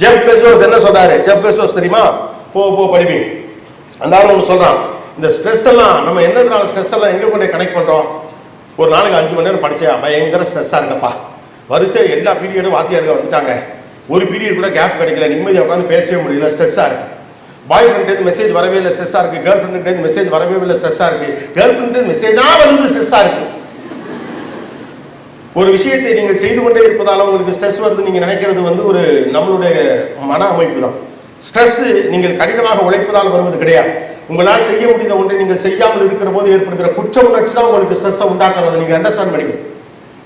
Jeff Bezos என்ன சொல்றாரு? Jeff Bezos தெரியுமா? போ போ படிப்பீங்க அந்த ஆள் ஒன்று சொல்றான். இந்த ஸ்ட்ரெஸ் எல்லாம் நம்ம என்னதுனால ஸ்ட்ரெஸ் எல்லாம் எங்க கொண்டு கனெக்ட் பண்றோம்? ஒரு நாளைக்கு அஞ்சு மணி நேரம் படிச்சேன். பயங்கர ஸ்ட்ரெஸ்ஸா இருக்கப்பா வரிசை எல்லா பீரியடும் வாத்தியாருங்க வந்துட்டாங்க. ஒரு பீரியட் கூட கேப் கிடைக்கல. நிம்மதியாக உட்காந்து பேசவே முடியல. ஸ்ட்ரெஸ்ஸா இருக்கு. பாய் ஃப்ரெண்ட் மெசேஜ் வரவே இல்லை. ஸ்ட்ரெஸ்ஸாக இருக்குது கேர்ள் ஃப்ரெண்ட்லேருந்து மெசேஜ் வரவே இல்லை. ஸ்ட்ரெஸ்ஸாக இருக்குது கேர்ள் ஃப்ரெண்ட் மெசேஜாக வருது. ஸ்ட்ரெஸ்ஸாக இருக்குது ஒரு விஷயத்தை நீங்கள் செய்து கொண்டே இருப்பதால உங்களுக்கு ஸ்ட்ரெஸ் வருது நீங்க நினைக்கிறது வந்து ஒரு நம்மளுடைய மன அமைப்பு தான் ஸ்ட்ரெஸ் நீங்கள் கடினமாக உழைப்பதால் வருவது கிடையாது. உங்களால் செய்ய முடிந்த ஒன்றை நீங்கள் செய்யாமல் இருக்கிற போது ஏற்படுகிற குற்ற உணர்ச்சி தான் உங்களுக்கு ஸ்ட்ரெஸ்ஸை உண்டாக்குறது நீங்க அண்டர்ஸ்டாண்ட் பண்ணிக்கணும்.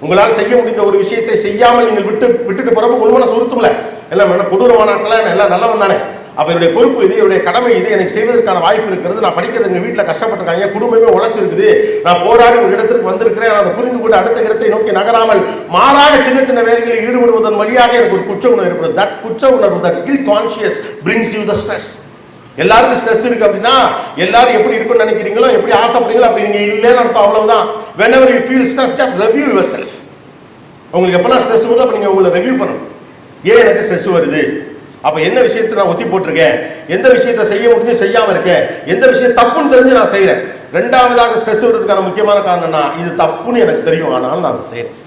உங்களால் செய்ய முடிந்த ஒரு விஷயத்தை செய்யாமல் நீங்கள் விட்டு விட்டுட்டு போறப்ப உண்மை சுருத்தும்ல எல்லாம் என்ன கொடூரமான எல்லாம் நல்லவன் தானே. அப்போ என்னுடைய பொறுப்பு இது என்னுடைய கடமை இது எனக்கு செய்வதற்கான வாய்ப்பு இருக்கிறது. நான் படிக்கிறது எங்கள் வீட்டில் கஷ்டப்பட்டிருக்காங்க. குடும்பமே உழைச்சிருக்குது நான் போராடி ஒரு இடத்திற்கு வந்திருக்கிறேன். அதை புரிந்து கொண்டு அடுத்த இடத்தை நோக்கி நகராமல் மாறாக சின்ன சின்ன வேலைகளில் ஈடுபடுவதன் வழியாக எனக்கு ஒரு குற்ற உணர்வு ஏற்படுது. தட் குற்ற உணர்வு that guilt conscious brings you the stress எல்லாருக்கும் ஸ்ட்ரெஸ் இருக்கு அப்படின்னா எல்லாரும் எப்படி இருக்கும்னு நினைக்கிறீங்களோ எப்படி ஆசைப்படுறீங்களோ அப்படி நீங்க இல்லைன்னு அர்த்தம் அவ்வளவுதான். Whenever you feel stress just review yourself உங்களுக்கு எப்பெல்லாம் ஸ்ட்ரெஸ் வருதோ அப்போ நீங்க உங்களை ரெவ்யூ பண்ணணும். ஏன் எனக்கு ஸ்ட்ரெஸ் வருது? அப்ப என்ன விஷயத்தை நான் ஒத்தி போட்டிருக்கேன்? எந்த விஷயத்தை செய்ய முடிஞ்சு செய்யாம இருக்கேன். எந்த விஷயம் தப்புன்னு தெரிஞ்சு நான் செய்யறேன் ரெண்டாவதாக ஸ்ட்ரெஸ் விடுறதுக்கான முக்கியமான காரணம்னா இது தப்புன்னு எனக்கு தெரியும். ஆனாலும் நான் அதை செய்யறேன்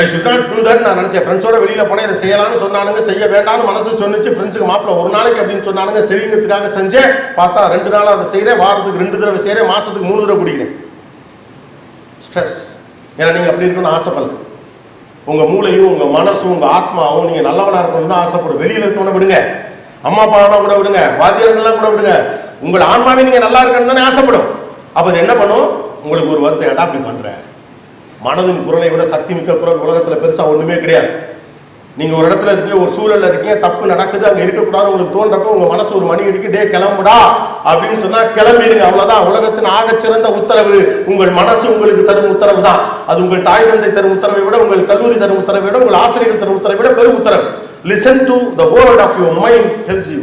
I should not do that நான் நினச்சேன். ஃப்ரெண்ட்ஸோட வெளியில் போனேன் இதை செய்யலாம்னு சொன்னானுங்க செய்ய வேண்டாம்னு மனசு சொன்னிச்சு. ஃப்ரெண்ட்ஸுக்கு மாப்பிள்ள ஒரு நாளைக்கு அப்படின்னு சொன்னானுங்க சரிங்கிறதுக்காக செஞ்சேன். பார்த்தா ரெண்டு நாள் அதை செய்கிறேன் வாரத்துக்கு ரெண்டு தடவை செய்கிறேன் மாதத்துக்கு மூணு தடவை குடிக்கிறேன். ஸ்ட்ரெஸ் ஏன்னா நீங்கள் அப்படி இருக்கணும்னு ஆசைப்படல. உங்க மூளையும் உங்க மனசும் உங்க ஆத்மாவும் நீங்க நல்லவனா இருக்கணும்னு தான் ஆசைப்படும் வெளியில இருக்கவன விடுங்க. அம்மா அப்பாவெல்லாம் கூட விடுங்க. வாத்தியார்கள்லாம் கூட விடுங்க. உங்கள் ஆன்மாவே நீங்க நல்லா இருக்கணும்னு தானே ஆசைப்படும். அப்ப இது என்ன பண்ணும்? உங்களுக்கு ஒரு வருத்தம் ஏடா அப்படி பண்ற? மனதின் குரலை விட சக்தி மிக்க குரல் உலகத்துல பெருசா ஒண்ணுமே கிடையாது. நீங்க ஒரு இடத்துல இருக்கீங்க ஒரு சூழல்ல இருக்கீங்க தப்பு நடக்குது அங்க இருக்கக்கூடாது உங்களுக்கு தோன்றப்ப உங்க மனசு ஒரு மணி அடிக்கு டே கிளம்புடா அப்படின்னு சொன்னா கிளம்பிடுங்க அவ்வளவுதான். உலகத்தின் ஆகச்சிறந்த உத்தரவு உங்கள் மனசு உங்களுக்கு தரும் உத்தரவு தான். அது உங்கள் தாய் தந்தை தரும் உத்தரவை விட உங்கள் கல்லூரி தரும் உத்தரவை விட உங்கள் ஆசிரியர்கள் தரும் உத்தரவை விட பெரும் உத்தரவு. Listen to the word of your mind tells you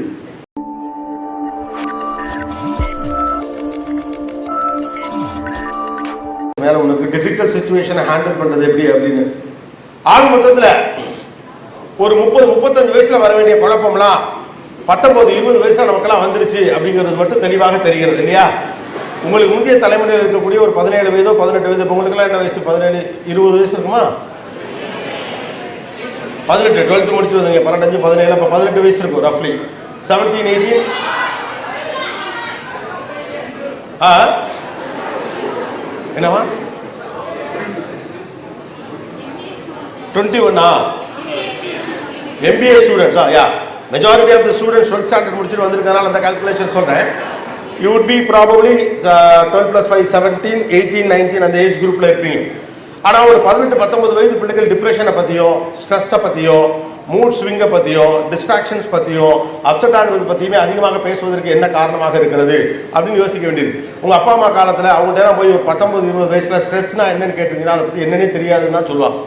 மேல உனக்கு டிஃபிகல்ட் சுச்சுவேஷனை ஹேண்டில் பண்றது எப்படி அப்படின்னு? ஆக ஒரு முப்பது முப்பத்தஞ்சு வயசுல வர வேண்டிய குழப்பம்லாம் பத்தொன்பது இருபது வயசுல நமக்கெல்லாம் வந்துருச்சு அப்படிங்கிறது மட்டும் தெளிவாக தெரிகிறது இல்லையா? உங்களுக்கு முந்தைய தலைமுறையில் இருக்கக்கூடிய ஒரு பதினேழு வயதோ பதினெட்டு வயதோ உங்களுக்குலாம் என்ன வயசு? பதினேழு இருபது வயசு இருக்குமா? பதினெட்டு டுவெல்த்து முடிச்சு வந்தீங்க பன்னெண்டு பதினேழு அப்போ பதினெட்டு வயசு இருக்கும் ரஃப்லி செவன்டீன் எயிட்டீன் ஆ? என்னவா டுவெண்ட்டி ஒன்னா MBA ஸ்டூடெண்ட்ஸா yeah majority of the students twelfth standard முடிச்சுட்டு வந்திருக்கனால அந்த கால்குலேஷன் சொல்கிறேன் you would be probably twelve plus five seventeen eighteen nineteen அந்த ஏஜ் குரூப்பில் இருப்பீங்க. ஆனால் ஒரு பதினெட்டு பத்தொன்பது வயது பிள்ளைகள் டிப்ரெஷனை பற்றியோ ஸ்ட்ரெஸ்ஸை பற்றியோ மூட் ஸ்விங்கை பற்றியோ டிஸ்ட்ராக்ஷன்ஸ் பற்றியோ அப்செட் ஆகிறது பற்றியுமே அதிகமாக பேசுவதற்கு என்ன காரணமாக இருக்கிறது அப்படின்னு யோசிக்க வேண்டியது. உங்கள் அப்பா அம்மா காலத்தில் அவங்கள்ட்ட போய் ஒரு பத்தொம்பது இருபது வயசில் ஸ்ட்ரெஸ்னா என்னன்னு கேட்டிங்கன்னா அதை பற்றி என்னன்னே தெரியாதுன்னு தான் சொல்லுவாங்க.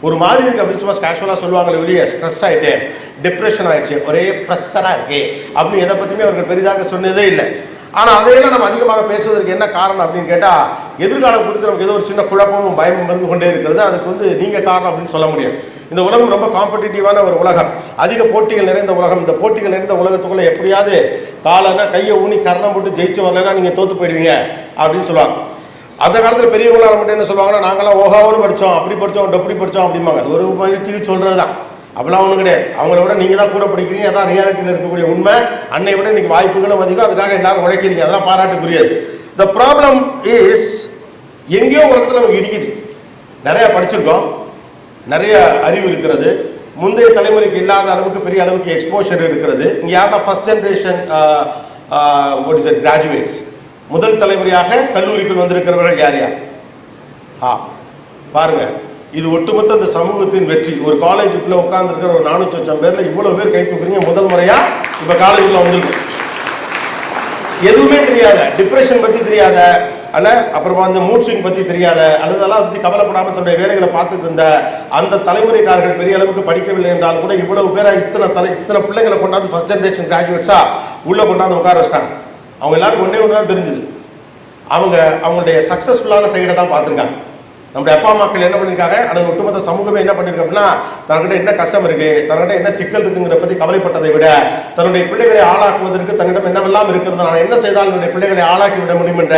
ஒரு மாதிரி இருக்கு அப்படின்னு சும்மா கேஷுவலாக சொல்லுவாங்களே வெளியே ஸ்ட்ரெஸ் ஆயிட்டேன் டிப்ரெஷன் ஆயிடுச்சு. ஒரே ப்ரெஷராக இருக்கே. அப்படின்னு எதை பற்றியுமே அவர்கள் பெரிதாக சொன்னதே இல்லை. ஆனால் அதையெல்லாம் நம்ம அதிகமாக பேசுவதற்கு என்ன காரணம் அப்படின்னு கேட்டால் எதிர்காலம் குறித்து நமக்கு ஏதோ ஒரு சின்ன குழப்பமும் பயமும் இருந்து கொண்டே இருக்கிறது. அதுக்கு வந்து நீங்கள் காரணம் அப்படின்னு சொல்ல முடியும். இந்த உலகம் ரொம்ப காம்படிட்டிவான ஒரு உலகம். அதிக போட்டிகள் நிறைந்த உலகம். இந்த போட்டிகள் நிறைந்த உலகத்துக்குள்ளே எப்படியாவது காலன்னா கையை ஊனி கரணம் போட்டு ஜெயிச்சு வரலைன்னா நீங்கள் தோற்று போயிடுவீங்க அப்படின்னு சொல்லுவாங்க. அந்த காலத்தில் பெரியவங்களால மட்டும் என்ன சொல்லுவாங்கன்னா நாங்களாம் ஓஹாவோடு படித்தோம் அப்படி படித்தோம் அப்படி படித்தோம் அப்படிம்பாங்க. ஒரு மகிழ்ச்சிக்கு சொல்கிறது தான் அப்படிலாம் ஒன்றும் கிடையாது. அவங்கள விட நீங்கள் தான் கூட படிக்கிறீங்க அதான் ரியாலிட்டியில் இருக்கக்கூடிய உண்மை. அன்னை விட இன்றைக்கி வாய்ப்புகளும் அதிகம் அதுக்காக எல்லாரும் உழைக்கிறீங்க. அதெல்லாம் பாராட்டுக்குரியது. த ப்ராப்ளம் இஸ் எங்கேயோ ஒரு இடத்துல நமக்கு இடிக்குது. நிறையா படிச்சிருக்கோம். நிறைய அறிவு இருக்கிறது. முந்தைய தலைமுறைக்கு இல்லாத அளவுக்கு பெரிய அளவுக்கு எக்ஸ்போஷர் இருக்கிறது. இங்கே யாருன்னா first generation what is graduates முதல் தலைமுறையாக கல்லூரிக்குள் வந்திருக்கிறவர்கள் யார் யார்? ஆ பாருங்க. இது ஒட்டுமொத்த இந்த சமூகத்தின் வெற்றி. ஒரு காலேஜுக்குள்ள உட்கார்ந்துருக்கிற ஒரு நானூற்றி லட்சம் பேர்ல இவ்வளவு பேர் கை தூக்குறீங்க. முதல் முறையா இப்ப காலேஜ்ல வந்திருக்கு. எதுவுமே தெரியாத டிப்ரெஷன் பத்தி தெரியாத அல்ல அப்புறமா அந்த மூட் ஸ்விங் பத்தி தெரியாத அல்லது அதெல்லாம் பத்தி கவலைப்படாம தன்னுடைய வேலைகளை பார்த்துட்டு இருந்த அந்த தலைமுறைக்காரர்கள் பெரிய அளவுக்கு படிக்கவில்லை என்றால் கூட இவ்வளவு பேரா இத்தனை தலை இத்தனை பிள்ளைங்களை கொண்டாந்து ஃபர்ஸ்ட் ஜென்ரேஷன் கிராஜுவேட்ஸா உள்ள கொண்டாந்து உட்கார வச்சிட்டாங்க. அவங்க எல்லாரும் ஒன்றே ஒன்று தான் தெரிஞ்சுது. அவங்க அவங்களுடைய சக்ஸஸ்ஃபுல்லான சைடை தான் பார்த்துருக்காங்க. நம்முடைய அப்பா அம்மாக்கள் என்ன பண்ணியிருக்காங்க அல்லது ஒட்டுமொத்த சமூகமே என்ன பண்ணியிருக்கோம் அப்படின்னா தன்கிட்ட என்ன கஷ்டம் இருக்கு தன்கிட்ட என்ன சிக்கல் இருக்குங்கிற பற்றி கவலைப்பட்டதை விட தன்னுடைய பிள்ளைகளை ஆளாக்குவதற்கு தன்னிடம் என்னவெல்லாம் இருக்கிறது நான் என்ன செய்தால் என்னுடைய பிள்ளைகளை ஆளாக்கி விட முடியும் என்ற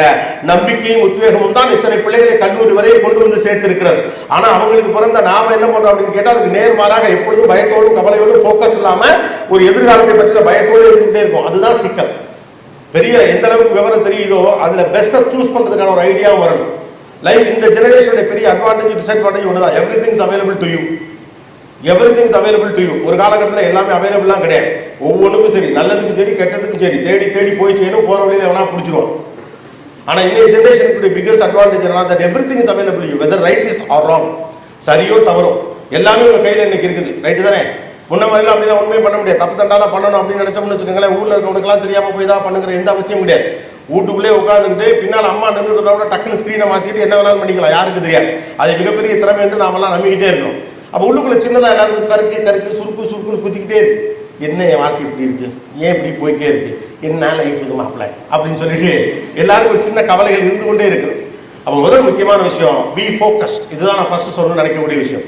நம்பிக்கையும் உத்வேகமும் தான் இத்தனை பிள்ளைகளை கல்லூரி வரை கொண்டு வந்து சேர்த்திருக்கிறது. ஆனால் அவங்களுக்கு பிறந்த நாம என்ன பண்றோம் அப்படின்னு கேட்டால் அதுக்கு நேர்மாறாக எப்பொழுதும் பயத்தோடும் கவலையோடும் ஃபோக்கஸ் இல்லாமல் ஒரு எதிர்காலத்தை பற்றின பயத்தோடு இருந்துகிட்டே இருக்கும். அதுதான் சிக்கல். பெரிய எந்த அளவுக்கு விவரம் தெரியுதோ அதுல பெஸ்ட்டாக சூஸ் பண்றதுக்கான ஒரு ஐடியாவும் வரணும் லைஃப் இந்த ஜெனரேஷனுடைய பெரிய அட்வான்டேஜ் டிஸ்அட்வான்டேஜ் ஒன்று every things available to you every things available to you ஒரு காலகட்டத்தில் எல்லாமே அவைலபிள்லாம் கிடையாது. ஒவ்வொன்றுக்கும் சரி நல்லதுக்கும் சரி கெட்டதுக்கும் சரி தேடி தேடி போய் செய்யணும் போற வழியில எவனா பிடிச்சிருவோம் ஆனா இன்னைய ஜெனரேஷனுக்கு பிகஸ்ட் அட்வான்டேஜ் என்ன that every thing is available you whether right is or wrong சரியோ தவறோ எல்லாமே உங்க கையில் இன்னைக்கு இருக்குது. ரைட்டு தானே? முன்ன மாதிரிலாம் அப்படிலாம் ஒன்றுமே பண்ண முடியாது. தப்பு தண்டாலாம் பண்ணணும் அப்படின்னு நினைச்சோம்னு வச்சுக்கோங்களேன் ஊரில் இருக்கவங்களுக்குலாம் தெரியாமல் போய் தான் பண்ணுங்கிற எந்த அவசியம் கிடையாது. வீட்டுக்குள்ளே உட்காந்துட்டு பின்னால் அம்மா நின்றுறத விட டக்குன்னு ஸ்க்ரீனை மாற்றிட்டு என்ன வேணாலும் பண்ணிக்கலாம். யாருக்கு தெரியாது. அது மிகப்பெரிய திறமை என்று நாமெல்லாம் நம்பிக்கிட்டே இருக்கோம் அப்போ உள்ளுக்குள்ள சின்னதாக எல்லாருக்கும் கருக்கு கருக்கு சுருக்கு சுருக்குன்னு குத்திக்கிட்டே இருக்கு. என்ன என் வாழ்க்கை இப்படி இருக்கு? ஏன் இப்படி போய்க்கே இருக்கு? என்ன லைஃப் இது மாப்பிள்ள அப்படின்னு சொல்லிட்டு எல்லாருக்கும் ஒரு சின்ன கவலைகள் இருந்து கொண்டே இருக்கு. அப்போ முதல் முக்கியமான விஷயம் பி ஃபோக்கஸ்ட் இதுதான் நான் ஃபர்ஸ்ட் சொல்லணும்னு நினைக்கக்கூடிய விஷயம்.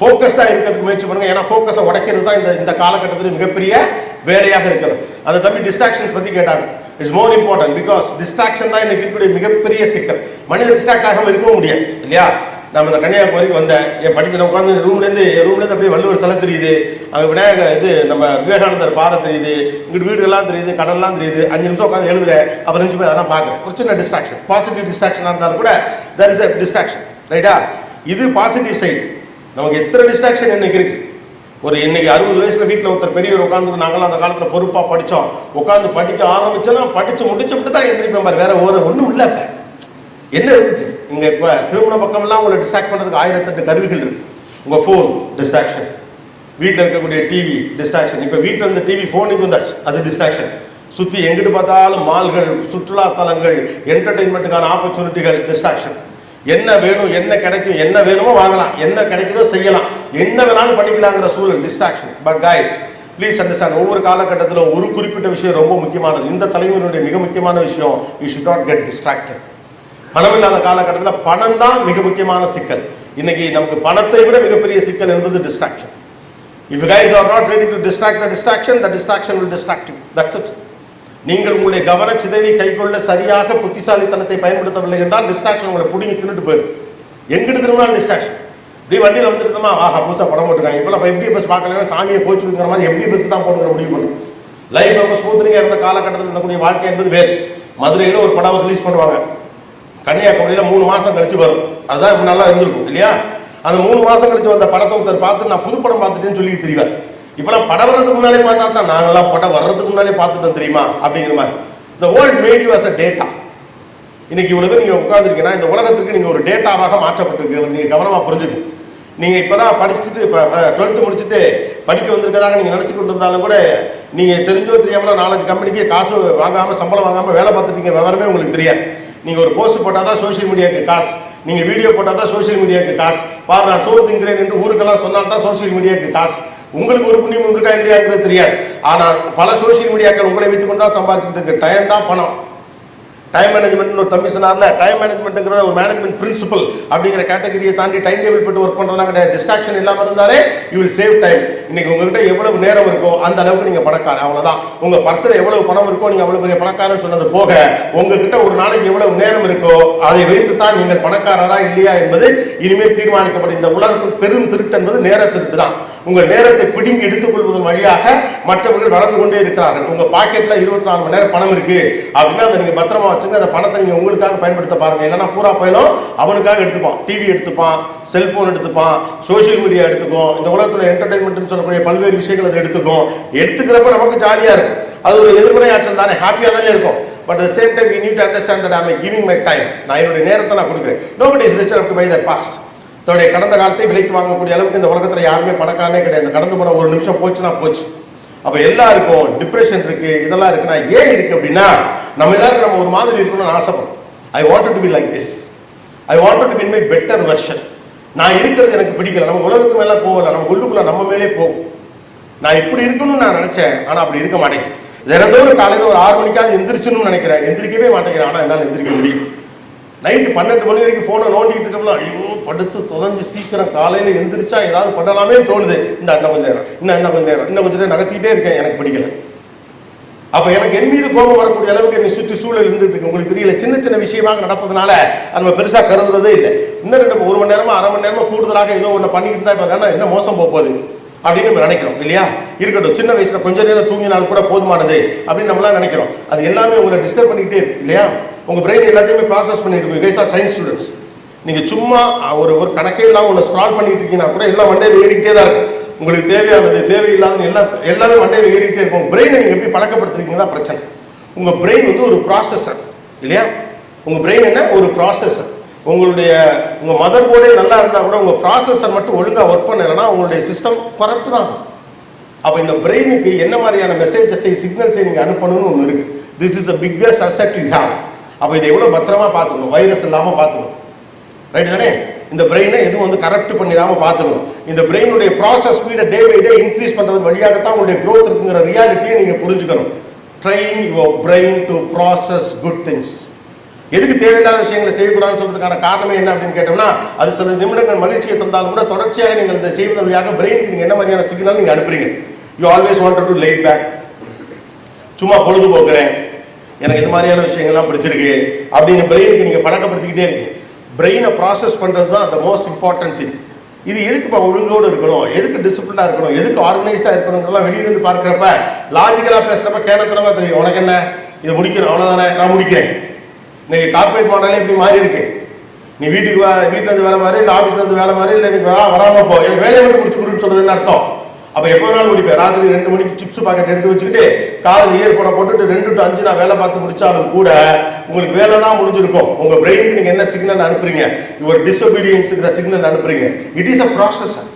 ஃபோக்கஸ்டாக இருக்கிறதுக்கு முயற்சி பண்ணுங்க. ஏன்னா ஃபோக்கஸை உடைக்கிறது தான் இந்த இந்த காலகட்டத்தில் மிகப்பெரிய வேலையாக இருக்கிறது. அதை தம்பி டிஸ்ட்ராக்ஷன்ஸ் பற்றி கேட்டாங்க. It's more important because distraction தான் இன்னைக்கு இருக்கக்கூடிய மிகப்பெரிய சிக்கல். மனித டிஸ்ட்ராக்ட் ஆகாமல் இருக்கவும் முடியாது இல்லையா? நம்ம இந்த கன்னியாகுமரிக்கு வந்தேன் என் படிக்கிற உட்காந்து ரூம்லேருந்து ரூம்லேருந்து அப்படியே வள்ளுவர் சிலை தெரியுது. அங்கே விநாயகர் இது நம்ம விவேகானந்தர் பாறை தெரியுது. இங்கிட்டு வீடுகள்லாம் தெரியுது கடல்லாம் தெரியுது. அஞ்சு நிமிஷம் உட்காந்து எழுதுறேன் அப்புறம் நிமிஷம் போய் அதெல்லாம் பார்க்குறேன். ஒரு சின்ன டிஸ்ட்ராக்ஷன் பாசிட்டிவ் டிஸ்ட்ராக்ஷனாக இருந்தாலும் கூட தர் இஸ் அ டிஸ்ட்ராக்ஷன் ரைட்டா இது பாசிட்டிவ் சைடு நமக்கு எத்தனை டிஸ்ட்ராக்ஷன் இன்னைக்கு இருக்கு? ஒரு இன்னைக்கு அறுபது வயசுல வீட்டில் ஒருத்தர் பெரியவர் உட்காந்து நாங்களாம் அந்த காலத்தில் பொறுப்பாக படித்தோம் உட்காந்து படிக்க ஆரம்பிச்சோன்னா படிச்சு முடிச்சுட்டு தான் எந்திரிப்பேன் பாரு. வேற ஒரு ஒன்றும் இல்லை இப்போ. என்ன இருந்துச்சு? இங்க இப்போ திருமண பக்கம்லாம் உங்களை டிஸ்ட்ராக்ட் பண்ணுறதுக்கு ஆயிரத்தெட்டு கருவிகள் இருக்கு. உங்கள் ஃபோன் டிஸ்ட்ராக்ஷன் வீட்டில் இருக்கக்கூடிய டிவி டிஸ்ட்ராக்ஷன் இப்போ வீட்டில் இருந்த டிவி ஃபோனுக்கு வந்தாச்சு. அது டிஸ்ட்ராக்ஷன் சுற்றி எங்கிட்டு பார்த்தாலும் மால்கள் சுற்றுலா தலங்கள் என்டர்டெயின்மெண்ட்டுக்கான ஆப்பர்ச்சுனிட்டிகள் டிஸ்ட்ராக்ஷன் என்ன வேணும் என்ன கிடைக்கும் என்ன வேணுமோ வாங்கலாம் என்ன கிடைக்குதோ செய்யலாம். என்ன வேணாலும் பண்ணிக்கலாங்கிற சூழல் distraction but guys please understand ஒவ்வொரு காலகட்டத்திலும் ஒரு குறிப்பிட்ட விஷயம் ரொம்ப முக்கியமானது. இந்த தலைமுறையுடைய மிக முக்கியமான விஷயம் you should not get distracted பணம் இல்லாத காலகட்டத்தில் பணம் தான் மிக முக்கியமான சிக்கல். இன்னைக்கு நமக்கு பணத்தை விட மிகப்பெரிய சிக்கல் என்பது distraction if you guys are not ready to distract the distraction the distraction will distract that's it நீங்கள் உங்களுடைய கவன சிதைவை கைக்கொள்ள சரியாக புத்திசாலித்தனத்தை பயன்படுத்தவில்லை என்றால் டிஸ்ட்ராக்ஷன் உங்களை பிடிங்கி தின்னுட்டு போயிடும் எங்கிட்டு திரும்பினாலும் டிஸ்ட்ராக்ஷன் இப்படி வண்டியில் வந்துருந்தோமா? ஆஹா புதுசாக படம் போட்டுருக்காங்க. இப்போலாம் எஃப்டி பார்க்கலாம் பார்க்கலன்னா சாமியை போச்சுங்கிற மாதிரி எஃப்டி தான் போடுங்கிற முடிவு பண்ணும் லைஃப் ரொம்ப ஸ்மூத்தனிங்காக இருந்த காலகட்டத்தில் இருந்தக்கூடிய வாழ்க்கை என்பது வேறு. மதுரையில் ஒரு படம் ரிலீஸ் பண்ணுவாங்க. கன்னியாகுமரியில் மூணு மாதம் கழிச்சு வரும். அதுதான் நல்லா இருந்திருக்கும் இல்லையா? அந்த மூணு மாதம் கழிச்சு வந்த படத்தை ஒருத்தர் பார்த்து நான் புது படம் பார்த்துட்டேன்னு சொல்லி தெரிவார். இப்போலாம் படம் வர்றதுக்கு முன்னாலே பார்த்தா தான் நாங்களாம் படம் வர்றதுக்கு முன்னாலே பார்த்துட்டோம் தெரியுமா? அப்படிங்கிற மாதிரி. இந்த world made you as a data இன்னைக்கு இவ்வளவு பேர் நீங்க உட்காந்துருக்கீங்கன்னா இந்த உலகத்துக்கு நீங்க ஒரு டேட்டாவாக மாற்றப்பட்டிருக்கீங்க நீங்க கவனமா புரிஞ்சுக்கணும். நீங்க இப்பதான் படிச்சுட்டு இப்போ டுவெல்த்து முடிச்சுட்டு படிக்க வந்திருக்கதாக நீங்க நினைச்சு கொண்டு இருந்தாலும் கூட நீங்க தெரிஞ்சோ தெரியாமலோ நாலஞ்சு கம்பெனிக்கு காசு வாங்காம சம்பளம் வாங்காம வேலை பார்த்துட்டீங்க விவரமே உங்களுக்கு தெரியாது. நீங்க ஒரு போஸ்ட் போட்டால் தான் சோஷியல் மீடியாவுக்கு காசு. நீங்க வீடியோ போட்டால் தான் சோஷியல் மீடியாவுக்கு காசு. பாரு நான் சோறு திங்கிறேன் என்று ஊருக்கெல்லாம் சொன்னால் தான் சோஷியல் மீடியாவுக்கு காசு. உங்களுக்கு ஒரு புண்ணியம் இருக்கா இல்லையாங்கிறது தெரியாது. ஆனால் பல சோஷியல் மீடியாக்கள் உங்களை வைத்துக் கொண்டு தான் சம்பாதிச்சுட்டு இருக்கு டைம் தான் பணம். டைம் மேனேஜ்மெண்ட் ஒரு தம்பி சொன்னார்ல டைம் மேனேஜ்மெண்ட்ங்கிற ஒரு மேனேஜ்மெண்ட் பிரின்சிபல் அப்படிங்கிற கேட்டகரியை தாண்டி டைம் டேபிள் போட்டு ஒர்க் பண்ணுறதுலாம் கிடையாது. டிஸ்ட்ராக்ஷன் இல்லாமல் இருந்தாலே யூ வில் சேவ் டைம் இன்னைக்கு உங்ககிட்ட எவ்வளவு நேரம் இருக்கோ அந்த அளவுக்கு நீங்கள் பணக்காரன். அவ்வளோதான் உங்கள் பர்சல் எவ்வளவு பணம் இருக்கோ நீங்கள் அவ்வளோ பெரிய பணக்காரன் சொன்னது போக உங்ககிட்ட ஒரு நாளைக்கு எவ்வளவு நேரம் இருக்கோ அதை வைத்து தான் நீங்கள் பணக்காரரா இல்லையா என்பது இனிமேல் தீர்மானிக்கப்படும் இந்த உலகத்தில் பெரும் திருட்டு என்பது நேர திருட்டு தான். உங்கள் நேரத்தை பிடுங்கி எடுத்துக்கொள்வதன் வழியாக மற்றவர்கள் வளர்ந்து கொண்டே இருக்கிறார்கள். உங்க பாக்கெட்ல இருபத்தி நாலு மணி நேரம் பணம் இருக்கு. அப்படின்னா அதை நீங்க பத்திரமா வச்சுங்க. அந்த பணத்தை நீங்க உங்களுக்காக பயன்படுத்த பாருங்க. இல்லைன்னா பூரா போயிலும் அவனுக்காக எடுத்துப்பான். டிவி எடுத்துப்பான். செல்போன் எடுத்துப்பான். சோஷியல் மீடியா எடுத்துக்கும். இந்த உலகத்துல என்டர்டைன்மெண்ட் சொல்லக்கூடிய பல்வேறு விஷயங்கள் அதை எடுத்துக்கும். எடுத்துக்கிறப்ப நமக்கு ஜாலியா இருக்கும். அது ஒரு எதிர்மறை ஆற்றல் தானே. ஹாப்பியா தானே இருக்கும். But at same time you need understand that I giving my time நான் என்னுடைய நேரத்தை நான் கொடுக்குறேன். Nobody is richer up to by that past தன்னுடைய கடந்த காலத்தை விலைக்கு வாங்கக்கூடிய அளவுக்கு இந்த உலகத்தில் யாருமே பணக்காரனே கிடையாது. கடந்து போன ஒரு நிமிஷம் போச்சுன்னா போச்சு. அப்போ எல்லாருக்கும் டிப்ரெஷன் இருக்கு இதெல்லாம் இருக்குன்னா ஏன் இருக்கு அப்படின்னா நம்ம எல்லாரும் நம்ம ஒரு மாதிரி இருக்கணும்னு ஆசைப்படும் I want to be like this I want to be my better version நான் இருக்கிறது எனக்கு பிடிக்கல. நம்ம உலகத்துக்கு மேலே போகல. நம்ம உள்ளுக்குள்ள நம்ம மேலே போகும். நான் இப்படி இருக்கணும்னு நான் நினைச்சேன் ஆனா அப்படி இருக்க மாட்டேன். தினந்தோறும் காலையில் ஒரு ஆறு மணிக்காவது எந்திரிச்சணும்னு நினைக்கிறேன். எந்திரிக்கவே மாட்டேங்கிறேன். ஆனால் என்னால் எந்திரிக்க முடியும். நைட்டு பன்னெண்டு மணி வரைக்கும் ஃபோனை நோண்டிட்டு இருக்கோம்னா ஐயோ படுத்து தொலைஞ்சு சீக்கிரம் காலையில் எந்திரிச்சா ஏதாவது பண்ணலாமே தோணுது. இந்த இன்னும் கொஞ்சம் நேரம் இன்னும் இன்னும் கொஞ்சம் நேரம் இன்னும் கொஞ்சம் நேரம் நகர்த்திட்டே இருக்கேன் எனக்கு பிடிக்கல. அப்போ எனக்கு என் மீது கோபம் வரக்கூடிய அளவுக்கு என்னை சுற்றி சூழல் இருந்துட்டு இருக்கு. உங்களுக்கு தெரியல சின்ன சின்ன விஷயமாக நடப்பதனால நம்ம பெருசாக கருதுறதே இல்லை. இன்னும் ரெண்டு ஒரு மணி நேரமா அரை மணி நேரமா கூடுதலாக ஏதோ ஒன்று பண்ணிக்கிட்டு இருந்தா இப்போ என்ன மோசம் போகுது அப்படின்னு நம்ம நினைக்கிறோம் இல்லையா? இருக்கட்டும் சின்ன வயசுல கொஞ்ச நேரம் தூங்கினால் கூட போதுமானது அப்படின்னு நம்மளாம் நினைக்கிறோம். அது எல்லாமே உங்களை டிஸ்டர்ப் பண்ணிக்கிட்டே இருக்கு இல்லையா? உங்கள் பிரெயின் எல்லாத்தையுமே ப்ராசஸ் பண்ணிட்டு இருக்கு கைஸ் சயின்ஸ் ஸ்டூடெண்ட்ஸ் நீங்கள் சும்மா ஒரு ஒரு கணக்கே இல்லாமல் ஒன்று ஸ்க்ரால் பண்ணிட்டு இருக்கீங்கன்னா கூட எல்லாம் மண்டையில் ஏறிக்கிட்டே தான் இருக்கும். உங்களுக்கு தேவையானது தேவையில்லாதது எல்லாம் எல்லாமே மண்டையில் ஏறிக்கிட்டே இருக்கும். பிரெயினை நீங்கள் எப்படி பழக்கப்படுத்துறீங்க தான் பிரச்சனை. உங்கள் பிரெயின் வந்து ஒரு ப்ராசஸர் இல்லையா? உங்கள் பிரெயின் என்ன? ஒரு ப்ராசஸர் உங்களுடைய உங்கள் மதர் போர்டே நல்லா இருந்தால் கூட உங்கள் ப்ராசஸர் மட்டும் ஒழுங்காக ஒர்க் பண்ணலைன்னா உங்களுடைய சிஸ்டம் கரெக்ட் தான். அப்போ இந்த பிரெயினுக்கு என்ன மாதிரியான மெசேஜஸை சிக்னல்ஸை நீங்கள் அனுப்பணும்னு ஒன்று இருக்குது this is a biggest asset you have அப்போ இதை எவ்வளோ பத்திரமா பார்த்துக்கணும்? வைரஸ் இல்லாமல் பார்த்துக்கணும். ரைட் தானே? இந்த பிரெயினை எதுவும் வந்து கரெக்ட் பண்ணிடாம பார்த்துக்கணும். இந்த பிரெயினுடைய ப்ராசஸ் ஸ்பீடை டே பை டே இன்க்ரீஸ் பண்றது வழியாகத்தான் உங்களுடைய க்ரோத் இருக்குங்கிற ரியாலிட்டியை நீங்கள் புரிஞ்சுக்கணும். Train your brain to process good things எதுக்கு தேவையில்லாத விஷயங்களை செய்யக்கூடாதுன்னு சொல்றதுக்கான காரணமே என்ன அப்படின்னு கேட்டோம்னா அது சில நிமிடங்கள் மகிழ்ச்சியை தந்தாலும் கூட தொடர்ச்சியாக நீங்கள் இந்த செய்வதன் வழியாக பிரெயினுக்கு நீங்கள் என்ன மாதிரியான சிக்னல் நீங்கள் அனுப்புறீங்க? You always wanted to laid back சும்மா பொழுதுபோக்குறேன். எனக்கு இது மாதிரியான விஷயங்கள்லாம் பிடிச்சிருக்கு அப்படின்னு பிரெயினுக்கு நீங்கள் பழக்கப்படுத்திக்கிட்டே இருக்கீங்க. பிரெயினை ப்ராசஸ் பண்ணுறது தான் அந்த மோஸ்ட் இம்பார்ட்டன்ட் திங் இது எதுக்குப்பா ஒழுங்கோடு இருக்கணும்? எதுக்கு டிசிப்ளினாக இருக்கணும்? எதுக்கு ஆர்கனைஸ்டாக இருக்கணுங்கிறதெல்லாம் வெளியிலிருந்து பார்க்குறப்ப லாஜிக்கலாக பேசுகிறப்ப பேசுறப்ப தெரியும். உனக்கு என்ன? இதை முடிக்கணும். அவ்வளோதானே நான் முடிக்கிறேன். இன்னைக்கு கார்பரேட் மாடலே இப்படி மாறி இருக்கு. நீ வீட்டுக்கு வீட்டில் இருந்து வேலை மாதிரி இல்லை ஆஃபீஸ்லேருந்து வேலை மாதிரி இல்லை எனக்கு வராமல் போ. எனக்கு வேலையை மட்டும் முடிச்சு கொடுன்னு சொல்றதுன்னு அர்த்தம். அப்போ எப்போ வேணாலும் முடிப்பேன் ராத்திரி ரெண்டு மணிக்கு சிப்ஸ் பாக்கெட் எடுத்து வச்சுக்கிட்டு காதல் இயர்போனை போட்டுட்டு ரெண்டு டு அஞ்சு நான் வேலை பார்த்து முடிச்சாலும் கூட உங்களுக்கு வேலை தான் முடிஞ்சிருக்கும். உங்க பிரெயினுக்கு நீங்க என்ன சிக்னல் அனுப்புறீங்க? யுவர் டிஸ்ஒபீடியன்ஸுங்கிற சிக்னல் அனுப்புறீங்க. இட் இஸ் அ ப்ராசஸர்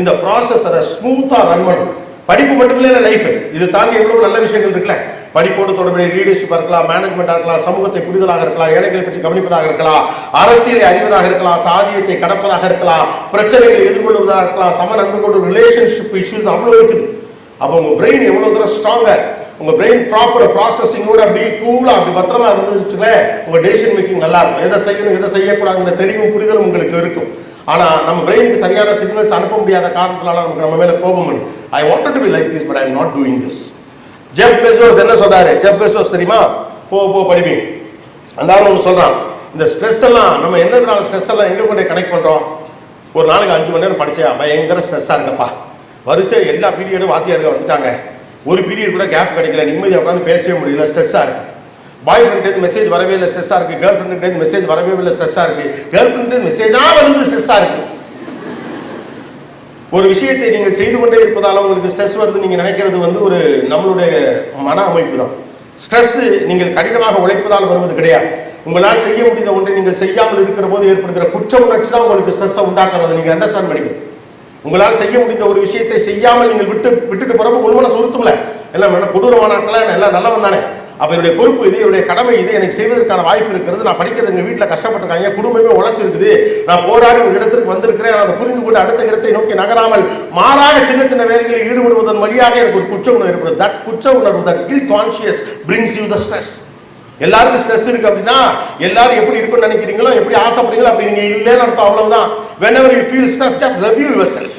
இந்த ப்ராசஸரை ஸ்மூத்தா ரன் பண்ணணும். படிப்பு மட்டும் இல்லை லைஃப் இது தாண்டி எவ்வளவு நல்ல விஷயங்கள் இருக்குல்ல? படிப்போடு தொடர்புடைய லீடர்ஷிப்பாக இருக்கலாம் மேனேஜ்மெண்ட்டாக இருக்கலாம் சமூகத்தை புரிதலாக இருக்கலாம் ஏழைகளை பற்றி கவனிப்பதாக இருக்கலாம் அரசியலை அறிவதாக இருக்கலாம் சாதியத்தை கடப்பதாக இருக்கலாம் பிரச்சனைகளை எதிர்கொள்வதாக இருக்கலாம் சம நண்பர்களோட ரிலேஷன்ஷிப் இஷ்யூஸ் அவ்வளோ இருக்குது. அப்போ உங்கள் பிரெயின் எவ்வளோ தூரம் ஸ்ட்ராங்கர் உங்கள் பிரெயின் ப்ராப்பர் ப்ராசஸிங்கோட அப்படியே கூலாக அப்படி பத்திரமா இருந்துச்சுங்களேன் உங்கள் டெசிஷன் மேக்கிங் நல்லா இருக்கும். எதை செய்யணும் எதை செய்யக்கூடாதுங்கிற தெளிவும் புரிதலும் உங்களுக்கு இருக்கும். ஆனால் நம்ம பிரெயினுக்கு சரியான சிக்னல்ஸ் அனுப்ப முடியாத காரணத்தினால நமக்கு நம்ம மேலே கோபம் வரும். I wanted to be like this but I am not doing this Jeff Bezos என்ன சொல்றாரு? ஜெஃப் பெசோஸ் தெரியுமா? போ போ படிப்பீங்க அந்த ஒன்று சொல்கிறான் இந்த ஸ்ட்ரெஸ் எல்லாம் நம்ம என்னதுனால ஸ்ட்ரெஸ் எல்லாம் எங்க கொண்டு கனெக்ட் பண்ணுறோம் ஒரு நாளைக்கு அஞ்சு மணி நேரம் படித்தேன் பயங்கர ஸ்ட்ரெஸ்ஸாக இருக்கப்பா வரிசை எல்லா பீரியடும் வாத்தியாருங்க வந்துட்டாங்க. ஒரு பீரியட் கூட கேப் கிடைக்கல. நிம்மதியாக உட்காந்து பேசவே முடியல. ஸ்ட்ரெஸ்ஸாக இருக்கு. பாய் ஃப்ரெண்ட்லேருந்து மெசேஜ் வரவே இல்லை ஸ்ட்ரெஸ்ஸாக இருக்கு. கேர்ள் ஃப்ரெண்ட்லேருந்து மெசேஜ் வரவே இல்லை ஸ்ட்ரெஸ்ஸாக இருக்குது கேர்ள் ஃப்ரெண்ட்லேருந்து மெசேஜாக வருது ஸ்ட்ரெஸ்ஸாக இருக்குது ஒரு விஷயத்தை நீங்கள் செய்து கொண்டே இருப்பதால் உங்களுக்கு ஸ்ட்ரெஸ் வருது நீங்கள் நினைக்கிறது வந்து ஒரு நம்மளுடைய மன அமைப்பு தான். ஸ்ட்ரெஸ்ஸு நீங்கள் கடினமாக உழைப்பதால் வருவது கிடையாது. உங்களால் செய்ய முடிந்த ஒன்றை நீங்கள் செய்யாமல் இருக்கிற போது ஏற்படுகிற குற்ற உணர்ச்சி தான் உங்களுக்கு ஸ்ட்ரெஸ்ஸை உண்டாக்குறது அதை நீங்கள் அண்டர்ஸ்டாண்ட் பண்ணிக்கணும். உங்களால் செய்ய முடிந்த ஒரு விஷயத்தை செய்யாமல் நீங்கள் விட்டு விட்டுட்டு போகிறப்ப உண்மனை சுருத்தும்ல எல்லாம் என்ன கொடூரமான எல்லாம் நல்லவன் தானே? அப்போ என்னுடைய பொறுப்பு இது என்னுடைய கடமை இது எனக்கு செய்வதற்கான வாய்ப்பு இருக்கிறது. நான் படிக்கிறது எங்கள் வீட்டில் கஷ்டப்பட்டிருக்காங்க. குடும்பமே உழைச்சிருக்குது. நான் போராடி ஒரு இடத்திற்கு வந்திருக்கிறேன். அதை புரிந்து கொண்டு அடுத்த இடத்தை நோக்கி நகராமல் மாறாக சின்ன சின்ன வேலைகளில் ஈடுபடுவதன் வழியாக எனக்கு ஒரு குற்ற உணர்வு ஏற்படுது. தட் குற்ற உணர்வு that guilt conscious brings you the stress எல்லாருக்கும் ஸ்ட்ரெஸ் இருக்கு அப்படின்னா எல்லாரும் எப்படி இருக்கும்னு நினைக்கிறீங்களோ எப்படி ஆசைப்படுறீங்களோ அப்படி நீங்க இல்லைன்னு அர்த்தம் அவ்வளவுதான். Whenever you feel stress just review yourself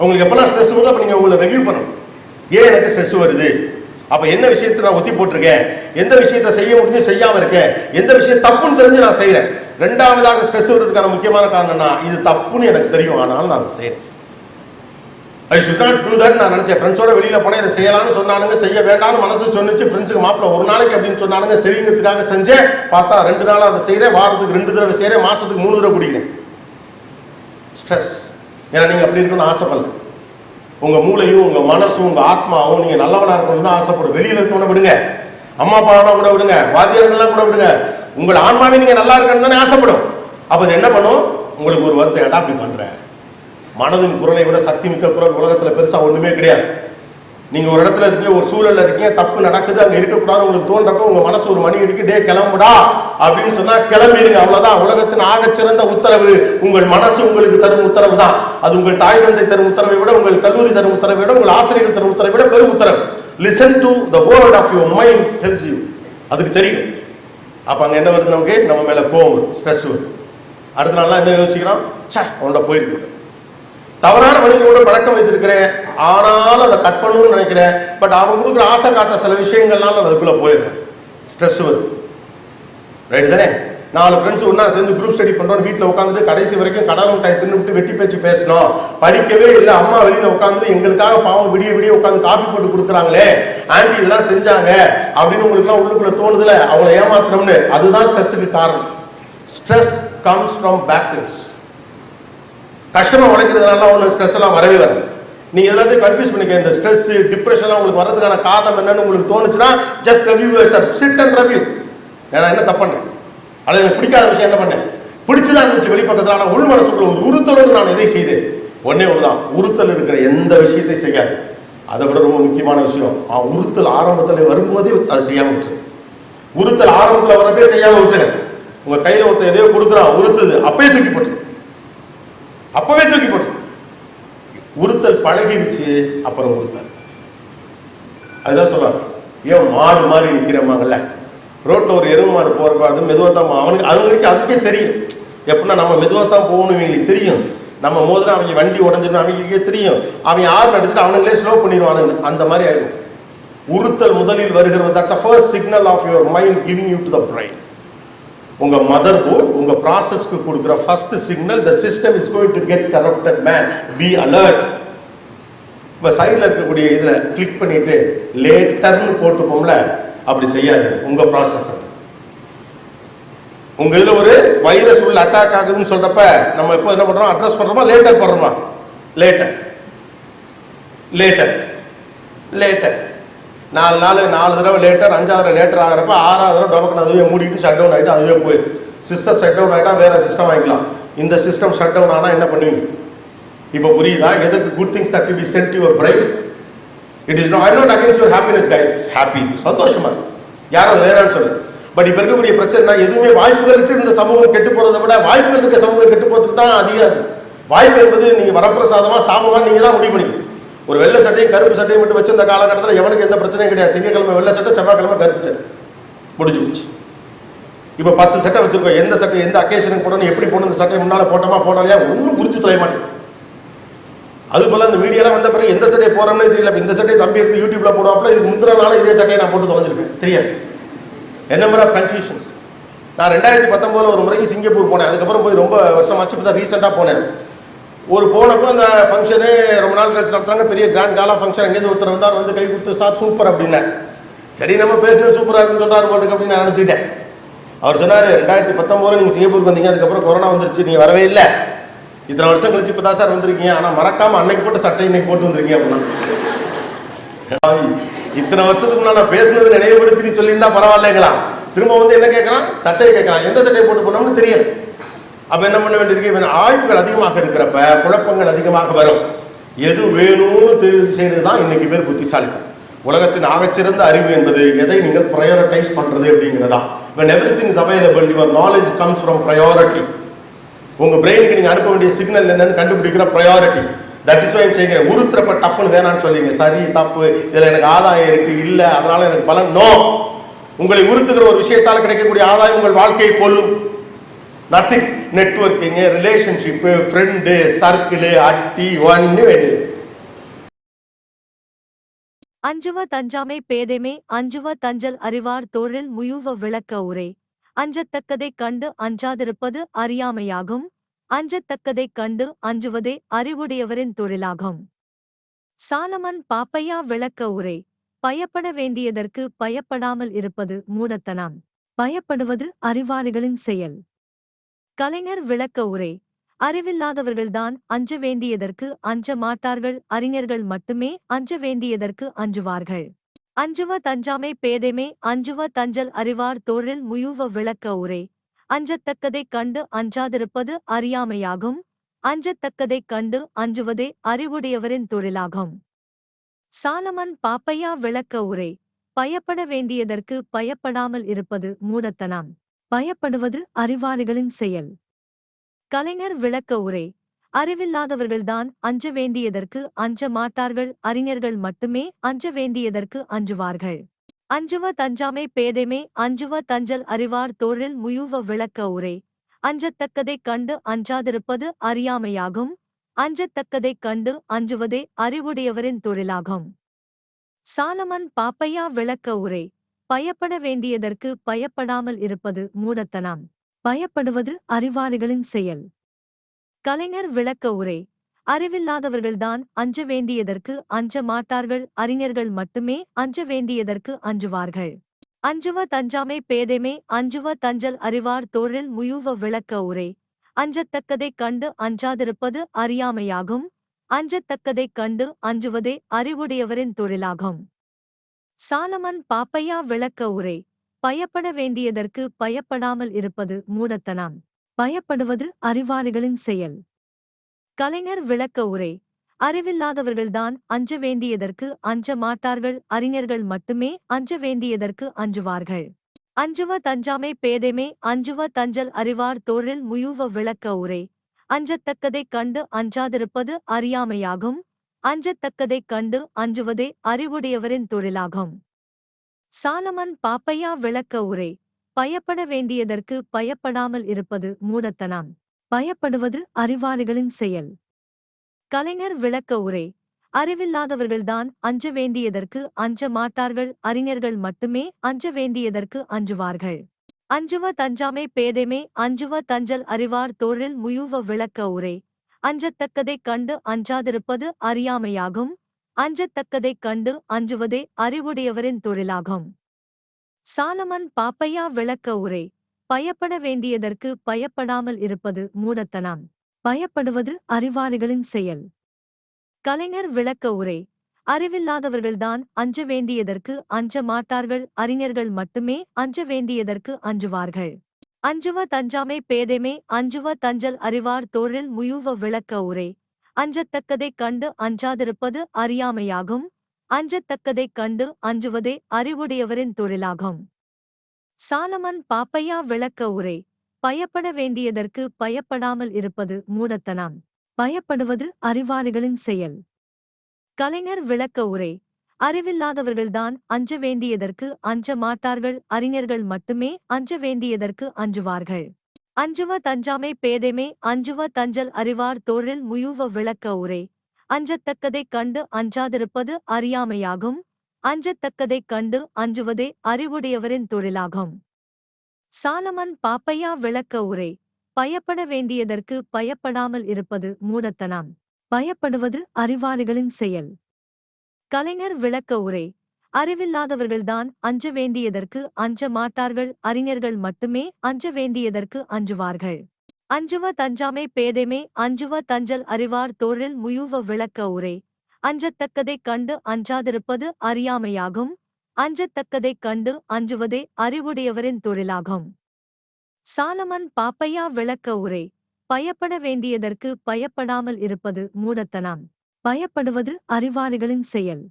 உங்களுக்கு எப்பெல்லாம் ஸ்ட்ரெஸ் வருதோ அப்போ நீங்க உங்களை ரிவ்யூ பண்ணணும். ஏன் எனக்கு ஸ்ட்ரெஸ் வருது? அப்ப என்ன விஷயத்தை நான் ஒத்தி போட்டிருக்கேன்? எந்த விஷயத்தை செய்ய முடிஞ்சு செய்யாம இருக்கேன். எந்த விஷயம் தப்புன்னு தெரிஞ்சு நான் செய்யறேன் ரெண்டாவதாக ஸ்ட்ரெஸ் வர்றதுக்கான முக்கியமான காரணம்னா இது தப்புன்னு எனக்கு தெரியும். ஆனாலும் நான் அதை செய்யறேன் I should not do that நான் நினைச்சேன். ஃப்ரெண்ட்ஸோட வெளியில போனேன் இதை செய்யலாம்னு சொன்னானுங்க செய்ய வேண்டாம்னு மனசு சொன்னிச்சு. ஃப்ரெண்ட்ஸுக்கு மாப்பிள்ள ஒரு நாளைக்கு அப்படின்னு சொன்னானுங்க சரிங்கிறதுக்காக செஞ்சேன். பார்த்தா ரெண்டு நாள் அதை செய்றேன். வாரத்துக்கு ரெண்டு தடவை செய்கிறேன் மாசத்துக்கு மூணு தடவை குடிக்கிறேன். ஸ்ட்ரெஸ் ஏன்னா நீங்க அப்படி இருக்கணும்னு ஆசைப்படல. உங்க மூளையும் உங்க மனசும் உங்க ஆத்மாவும் நீங்க நல்லவனா இருக்கணும்னு தான் ஆசைப்படும். வெளியில இருக்கவன விடுங்க. அம்மா அப்பாவனா கூட விடுங்க. வாத்தியார்கள்லாம் கூட விடுங்க. உங்கள் ஆன்மாவே நீங்க நல்லா இருக்கணும் தானே ஆசைப்படும். அப்ப இது என்ன பண்ணும்? உங்களுக்கு ஒரு வருத்தம் ஏடா அப்படி பண்ற? மனதின் குரலை விட சக்தி மிக்க குரல் உலகத்துல பெருசா ஒண்ணுமே கிடையாது. நீங்க ஒரு இடத்துல இருக்கீங்க ஒரு சூழல்ல இருக்கீங்க தப்பு நடக்குது அங்க இருக்கக்கூடாது உங்களுக்கு தோன்றப்ப உங்க மனசு ஒரு மணி அடிக்கு டே கிளம்புடா அப்படின்னு சொன்னா கிளம்பிடுங்க அவ்வளவுதான் உலகத்தின் ஆகச்சிறந்த உத்தரவு. உங்கள் மனசு உங்களுக்கு தரும் உத்தரவு தான். அது உங்கள் தாய் தந்தை தரும் உத்தரவை விட உங்கள் கல்லூரி தரும் உத்தரவை விட உங்கள் ஆசிரியர்கள் தரும் உத்தரவை விட பெரும் உத்தரவு. Listen to the word of your mind tells you அதுக்கு தெரியும். அப்போ அங்கே என்ன வருது நமக்கு? நம்ம மேலே கோவம் ஸ்ட்ரெஸ் வருது அடுத்த நாள்லாம் என்ன யோசிக்கிறோம்? சே அவனோட போயிருக்கு தவறான மனிதனோட பழக்கம் வைத்திருக்கிறேன். ஆனாலும் அதை கட் பண்ணணும்னு நினைக்கிறேன். பட் அவன் கொடுக்குற ஆசை காட்டுற சில விஷயங்கள்னால நான் அதுக்குள்ளே போயிடுறேன் ஸ்ட்ரெஸ் வருது ரைட் தானே? நாலு ஃப்ரெண்ட்ஸ் ஒன்றா சேர்ந்து குரூப் ஸ்டடி பண்ணுறோம் வீட்டில் உட்காந்துட்டு கடைசி வரைக்கும் கடல் மிட்டாய் தின்னுட்டு வெட்டி பேச்சு பேசணும் படிக்கவே இல்லை. அம்மா வெளியில் உட்காந்துட்டு எங்களுக்காக பாவம் விடிய விடிய உட்காந்து காஃபி போட்டு கொடுக்குறாங்களே. ஆண்டி இதெல்லாம் செஞ்சாங்க. அப்படின்னு உங்களுக்குலாம் உள்ளுக்குள்ள தோணுதுல அவங்கள ஏமாத்தணும்னு அதுதான் ஸ்ட்ரெஸ்ஸுக்கு காரணம். ஸ்ட்ரெஸ் கம்ஸ் ஃப்ரம் பேக்டர்ஸ் கஷ்டமாக உழைக்கிறதுனால உங்களுக்கு ஸ்ட்ரெஸ்லாம் வரவே வராது. நீங்கள் எல்லாத்தையும் கன்ஃபியூஸ் பண்ணிக்க இந்த ஸ்ட்ரெஸ் டிப்ரெஷன்லாம் உங்களுக்கு வரதுக்கான காரணம் என்னன்னு உங்களுக்கு தோணுச்சுன்னா just review sir sit and review நான் என்ன தப்பண்ணேன் அல்லது எனக்கு பிடிக்காத விஷயம் என்ன பண்ணேன்? பிடிச்சதா இருந்துச்சு வெளிப்பக்கத்தில் ஆனால் உள் மனசுக்குள்ள ஒரு உறுத்தலோடு நான் எதை செய்தேன். ஒன்னே ஒன்றுதான் உறுத்தல் இருக்கிற எந்த விஷயத்தையும் செய்யாது. அதை விட ரொம்ப முக்கியமான விஷயம். ஆ, உறுத்தல் ஆரம்பத்தில் வரும்போதே அதை செய்யாமல் விட்டுரு. உறுத்தல் ஆரம்பத்தில் வரப்பே செய்யாமல் விட்டுருங்க உங்கள் கையில் ஒருத்தன் எதையோ கொடுக்குறான் உறுத்துது. அப்பயே தூக்கி போட்டு அப்பவே தூக்கி போட்டு உறுத்தல் பழகிருச்சு அப்புறம் உறுத்தல் அதுதான் சொல்லலாம் ஏன் மாடு மாதிரி நிற்கிறமாங்கல்ல ரோட்ல ஒரு எருவு மாடு போறப்ப அது மெதுவாக தான் அவனுக்கு அவங்களுக்கு அதுக்கே தெரியும். எப்படின்னா நம்ம மெதுவாக தான் போகணும் இவங்களுக்கு தெரியும். நம்ம மோதிரம் அவங்க வண்டி உடஞ்சிடும் அவங்களுக்கே தெரியும். அவன் யார் நடிச்சுட்டு அவனுங்களே ஸ்லோ பண்ணிடுவானுங்க அந்த மாதிரி ஆயிடும். உறுத்தல் முதலில் வருகிறது that's first signal of your mind giving you to the brain உங்க மதர் போர்ட் உங்க ப்ராசஸ்க்கு கொடுக்குற first signal the system is going to get corrupted man be alert இப்போ சைடில் இருக்கக்கூடிய இதில் கிளிக் பண்ணிட்டு லேட்டர்னு போட்டுப்போம்ல அப்படி செய்யாது உங்க ப்ராசஸ் உங்க இதுல ஒரு வைரஸ் உள்ள அட்டாக் ஆகுதுன்னு சொல்றப்ப நம்ம எப்போ என்ன பண்றோம்? அட்ரஸ் பண்றோமா? லேட்டர் பண்றோமா? லேட்டர் லேட்டர் லேட்டர் நாலு நாள் நாலு தடவை லேட்டர் அஞ்சாவது தடவை லேட்டர் ஆகிறப்ப ஆறாவது தடவை டொமக்கன் அதுவே மூடிட்டு ஷட் டவுன் ஆகிட்டு அதுவே போயிடும் சிஸ்டம் ஷட் டவுன் ஆகிட்டா வேறு சிஸ்டம் வாங்கிக்கலாம். இந்த சிஸ்டம் ஷட் டவுன் ஆனால் என்ன பண்ணுவீங்க? இப்போ புரியுதா? எதற்கு good things that be sent your bright it is not I not against your happiness guys happy சந்தோஷமா யாரும் அது வேணாம்னு சொல்லு பட் இப்போ இருக்கக்கூடிய பிரச்சனை எதுவுமே வாய்ப்புகள் வச்சு இந்த சமூகம் கெட்டு போகிறத விட வாய்ப்புகள் இருக்க சமூகம் கெட்டு போகிறதுக்கு தான் அதிகம். வாய்ப்பு என்பது நீங்கள் வரப்பிரசாதமாக சாபமாக நீங்கள் தான் முடிவு பண்ணிக்கணும். ஒரு வெள்ளை சட்டையும் கருப்பு சட்டையும் மட்டும் வச்சிருந்த காலகட்டத்தில் எவனுக்கு எந்த பிரச்சனையும் கிடையாது. திங்கக்கிழமை வெள்ளை சட்டை செவ்வாய்க்கிழமை கருப்பு சட்டை. முடிஞ்சு போச்சு. இப்போ பத்து சட்டை வச்சிருக்கோம். எந்த சட்டை எந்த அக்கேஷனுக்கு போடணும் எப்படி போடணும் இந்த சட்டையை முன்னால போட்டோமா போடலையா? ஒன்றும் குறித்து தொலைய மாட்டேன் அது போல இந்த மீடியாலாம் வந்த பிறகு எந்த சட்டையை போறோம்னே தெரியல. இந்த சட்டையை தம்பி எடுத்து யூடியூப்ல போடுவாப்புல இது முந்தின நாள் இதே சட்டையை நான் போட்டு தொலைஞ்சிருக்கேன். தெரியாது. என்ன நம்பர் ஆஃப் கன்ஃபியூஷன்ஸ் நான் ரெண்டாயிரத்தி பத்தொன்பதுல ஒரு முறைக்கு சிங்கப்பூர் போனேன். அதுக்கப்புறம் போய் ரொம்ப வருஷம் ஆச்சு இப்போ தான் ரீசெண்டாக போனேன். ஒரு போனப்போ அந்த ஃபங்க்ஷனு ரொம்ப நாள் கழிச்சு நடத்தாங்க பெரிய கிராண்ட் காலா ஃபங்க்ஷன் அங்கேருந்து ஒருத்தர் வந்தார். வந்து கை கொடுத்து சார் சூப்பர் அப்படின்னா. சரி நம்ம பேசுறது சூப்பராக இருக்குன்னு சொன்னார் போட்டுக்கு அப்படின்னு நான் நினச்சிட்டேன் அவர் சொன்னார் ரெண்டாயிரத்தி பத்தொம்போது நீங்கள் சிங்கப்பூருக்கு வந்தீங்க. அதுக்கப்புறம் கொரோனா வந்துருச்சு. நீங்கள் வரவே இல்லை. இத்தனை வருஷம் கழிச்சு இப்போ தான் சார் வந்திருக்கீங்க. ஆனால் மறக்காமல் அன்னைக்கு போட்ட சட்டை இன்னைக்கு போட்டு வந்திருக்கீங்க அப்படின்னா இத்தனை வருஷத்துக்கு நான் பேசுனது நினைவுபடுத்தி சொல்லியிருந்தா பரவாயில்லைங்களா திரும்ப வந்து என்ன கேட்குறான் சட்டையை கேட்குறான் எந்த சட்டையை போட்டு போனோம்னு தெரியாது. அப்ப என்ன பண்ண வேண்டியிருக்கு? இவன் ஆய்வுகள் அதிகமாக இருக்கிறப்ப குழப்பங்கள் அதிகமாக வரும். எது வேணும்னு தெரிவு செய்ததுதான் இன்னைக்கு பேர் புத்திசாலிகள் உலகத்தின் ஆகச்சிறந்த அறிவு என்பது எதை நீங்கள் ப்ரையாரிட்டைஸ் பண்றது அப்படிங்கிறதா when every thing is available your knowledge comes from priority உங்க பிரெயினுக்கு நீங்க அனுப்ப வேண்டிய சிக்னல் என்னன்னு கண்டுபிடிக்கிற ப்ரையாரிட்டி தட் இஸ் வை செய்கிறேன் உருத்துறப்ப டப்புன்னு வேணாம்னு சொல்லிங்க சரி தப்பு. இதுல எனக்கு ஆதாயம் இருக்கு. இல்ல அதனால எனக்கு பலன். நோ உங்களை உறுத்துகிற ஒரு விஷயத்தால் கிடைக்கக்கூடிய ஆதாயம் உங்கள் வாழ்க்கையை கொள்ளும் nothing networking relationship friend circle அட்டி ஒன்னு வேண்டியது அஞ்சுவ தஞ்சாமை பேதைமை அஞ்சுவ தஞ்சல் அறிவார் தொழில் முயுவ விளக்க உரை. அஞ்சத்தக்கதைக் கண்டு அஞ்சாதிருப்பது அறியாமையாகும். அஞ்சத்தக்கதைக் கண்டு அஞ்சுவதே அறிவுடையவரின் தொழிலாகும். சாலமன் பாப்பையா விளக்க உரை. பயப்பட வேண்டியதற்கு பயப்படாமல் இருப்பது மூடத்தனம். பயப்படுவது அறிவாளிகளின் செயல். கலைஞர் விளக்க உரை. அறிவில்லாதவர்கள்தான் அஞ்ச வேண்டியதற்கு அஞ்ச மாட்டார்கள் அறிஞர்கள் மட்டுமே அஞ்ச வேண்டியதற்கு அஞ்சுவார்கள். அஞ்சுவ தஞ்சாமை பேதைமே அஞ்சுவ தஞ்சல் அறிவார் தொழில் முயுவ விளக்க உரை. அஞ்சத்தக்கதைக் கண்டு அஞ்சாதிருப்பது அறியாமையாகும். அஞ்சத்தக்கதைக் கண்டு அஞ்சுவதே அறிவுடையவரின் தொழிலாகும். சாலமன் பாப்பையா விளக்க உரை. பயப்பட வேண்டியதற்கு பயப்படாமல் இருப்பது மூடத்தனம். பயப்படுவது அறிவாளிகளின் செயல். கலைஞர் விளக்க உரை. அறிவில்லாதவர்கள்தான் அஞ்ச வேண்டியதற்கு அஞ்ச மாட்டார்கள் அறிஞர்கள் மட்டுமே அஞ்ச வேண்டியதற்கு அஞ்சுவார்கள். அஞ்சுவ தஞ்சாமை பேதைமை அஞ்சுவ தஞ்சல் அறிவார் தொழில் முயுவ விளக்க உரை. அஞ்சத்தக்கதைக் கண்டு அஞ்சாதிருப்பது அறியாமையாகும். அஞ்சத்தக்கதைக் கண்டு அஞ்சுவதே அறிவுடையவரின் தொழிலாகும். சாலமன் பாப்பையா விளக்க உரை. பயப்பட வேண்டியதற்கு பயப்படாமல் இருப்பது மூடத்தனம். பயப்படுவது அறிவாளிகளின் செயல். கலைஞர் விளக்க உரை. அறிவில்லாதவர்கள்தான் அஞ்ச வேண்டியதற்கு அஞ்ச மாட்டார்கள் அறிஞர்கள் மட்டுமே அஞ்ச வேண்டியதற்கு அஞ்சுவார்கள். அஞ்சுவ தஞ்சாமை பேதைமை அஞ்சுவ தஞ்சல் அறிவார் தொழில் முயுவ விளக்க உரை. அஞ்சத்தக்கதைக் கண்டு அஞ்சாதிருப்பது அறியாமையாகும். அஞ்சத்தக்கதைக் கண்டு அஞ்சுவதே அறிவுடையவரின் தொழிலாகும். சாலமன் பாப்பையா விளக்க உரை. பயப்பட வேண்டியதற்கு பயப்படாமல் இருப்பது மூடத்தனம். பயப்படுவது அறிவாளிகளின் செயல். கலைஞர் விளக்க உரை. அறிவில்லாதவர்கள்தான் அஞ்ச வேண்டியதற்கு அஞ்ச மாட்டார்கள். அறிஞர்கள் மட்டுமே அஞ்ச வேண்டியதற்கு அஞ்சுவார்கள். அஞ்சுவ தஞ்சாமை பேதைமே அஞ்சுவ தஞ்சல் அறிவார் தொழில் முயுவ விளக்க உரை. அஞ்சத்தக்கதைக் கண்டு அஞ்சாதிருப்பது அறியாமையாகும். அஞ்சத்தக்கதைக் கண்டு அஞ்சுவதே அறிவுடையவரின் தொழிலாகும். சாலமன் பாப்பையா விளக்க உரை. பயப்பட வேண்டியதற்கு பயப்படாமல் இருப்பது மூடத்தனம். பயப்படுவது அறிவாளிகளின் செயல். கலைஞர் விளக்க உரை. அறிவில்லாதவர்கள்தான் அஞ்ச வேண்டியதற்கு அஞ்ச மாட்டார்கள். அறிஞர்கள் மட்டுமே அஞ்ச வேண்டியதற்கு அஞ்சுவார்கள். அஞ்சுவ தஞ்சாமை பேதைமை அஞ்சுவ தஞ்சல் அறிவார் தொழில் முயுவ விளக்க உரை. அஞ்சத்தக்கதைக் கண்டு அஞ்சாதிருப்பது அறியாமையாகும். அஞ்சத்தக்கதைக் கண்டு அஞ்சுவதே அறிவுடையவரின் தொழிலாகும். சாலமன் பாப்பையா விளக்க உரை. பயப்பட வேண்டியதற்கு பயப்படாமல் இருப்பது மூடத்தனம். பயப்படுவது அறிவாளிகளின் செயல். கலைஞர் விளக்க உரை. அறிவில்லாதவர்கள்தான் அஞ்ச வேண்டியதற்கு அஞ்ச மாட்டார்கள். அறிஞர்கள் மட்டுமே அஞ்ச வேண்டியதற்கு அஞ்சுவார்கள். அஞ்சுவ தஞ்சாமை பேதைமே அஞ்சுவ தஞ்சல் அறிவார் தொழில் முயுவ விளக்க உரை. அஞ்சத்தக்கதைக் கண்டு அஞ்சாதிருப்பது அறியாமையாகும். அஞ்சத்தக்கதைக் கண்டு அஞ்சுவதே அறிவுடையவரின் தொழிலாகும். சாலமன் பாப்பையா விளக்க உரை. பயப்பட வேண்டியதற்கு பயப்படாமல் இருப்பது மூடத்தனம். பயப்படுவது அறிவாளிகளின் செயல். கலைஞர் விளக்க உரை. அறிவில்லாதவர்கள்தான் அஞ்ச வேண்டியதற்கு அஞ்ச மாட்டார்கள் அறிஞர்கள் மட்டுமே அஞ்ச வேண்டியதற்கு அஞ்சுவார்கள். அஞ்சுவ தஞ்சாமை பேதைமே அஞ்சுவ தஞ்சல் அறிவார் தொழில் முயுவ விளக்க உரை. அஞ்சத்தக்கதைக் கண்டு அஞ்சாதிருப்பது அறியாமையாகும். அஞ்சத்தக்கதைக் கண்டு அஞ்சுவதே அறிவுடையவரின் தொழிலாகும். சாலமன் பாப்பையா விளக்க உரை. பயப்பட வேண்டியதற்கு பயப்படாமல் இருப்பது மூடத்தனம். பயப்படுவது அறிவாளிகளின் செயல். கலைஞர் விளக்க உரை. அறிவில்லாதவர்கள்தான் அஞ்ச வேண்டியதற்கு அஞ்ச மாட்டார்கள் அறிஞர்கள் மட்டுமே அஞ்ச வேண்டியதற்கு அஞ்சுவார்கள். அஞ்சுவ தஞ்சாமை பேதைமே அஞ்சுவ தஞ்சல் அறிவார் தொழில் முயுவ விளக்க உரை. அஞ்சத்தக்கதைக் கண்டு அஞ்சாதிருப்பது அறியாமையாகும். அஞ்சத்தக்கதைக் கண்டு அஞ்சுவதே அறிவுடையவரின் தொழிலாகும். சாலமன் பாப்பையா விளக்க உரை. பயப்பட வேண்டியதற்கு பயப்படாமல் இருப்பது மூடத்தனம். பயப்படுவது அறிவாளிகளின் செயல்.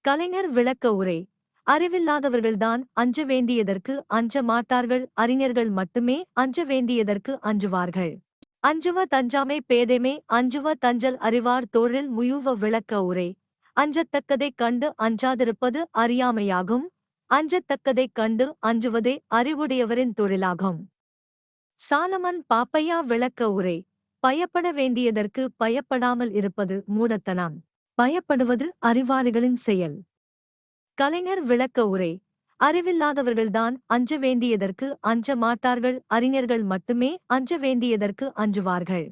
கலைஞர் விளக்க உரை. அறிவில்லாதவர்கள்தான் அஞ்ச வேண்டியதற்கு அஞ்ச மாட்டார்கள் அறிஞர்கள் மட்டுமே அஞ்ச வேண்டியதற்கு அஞ்சுவார்கள். அஞ்சுவ தஞ்சாமை பேதைமே அஞ்சுவ தஞ்சல் அறிவார் தொழில் முயுவ விளக்க உரை. அஞ்சத்தக்கதைக் கண்டு அஞ்சாதிருப்பது அறியாமையாகும். அஞ்சத்தக்கதைக் கண்டு அஞ்சுவதே அறிவுடையவரின் தொழிலாகும். சாலமன் பாப்பையா விளக்க உரை. பயப்பட வேண்டியதற்கு பயப்படாமல் இருப்பது மூடத்தனம். பயப்படுவது அறிவாளிகளின் செயல். கலைஞர் விளக்க உரை. அறிவில்லாதவர்கள்தான் அஞ்ச வேண்டியதற்கு அஞ்ச மாட்டார்கள். அறிஞர்கள் மட்டுமே அஞ்ச வேண்டியதற்கு அஞ்சுவார்கள்.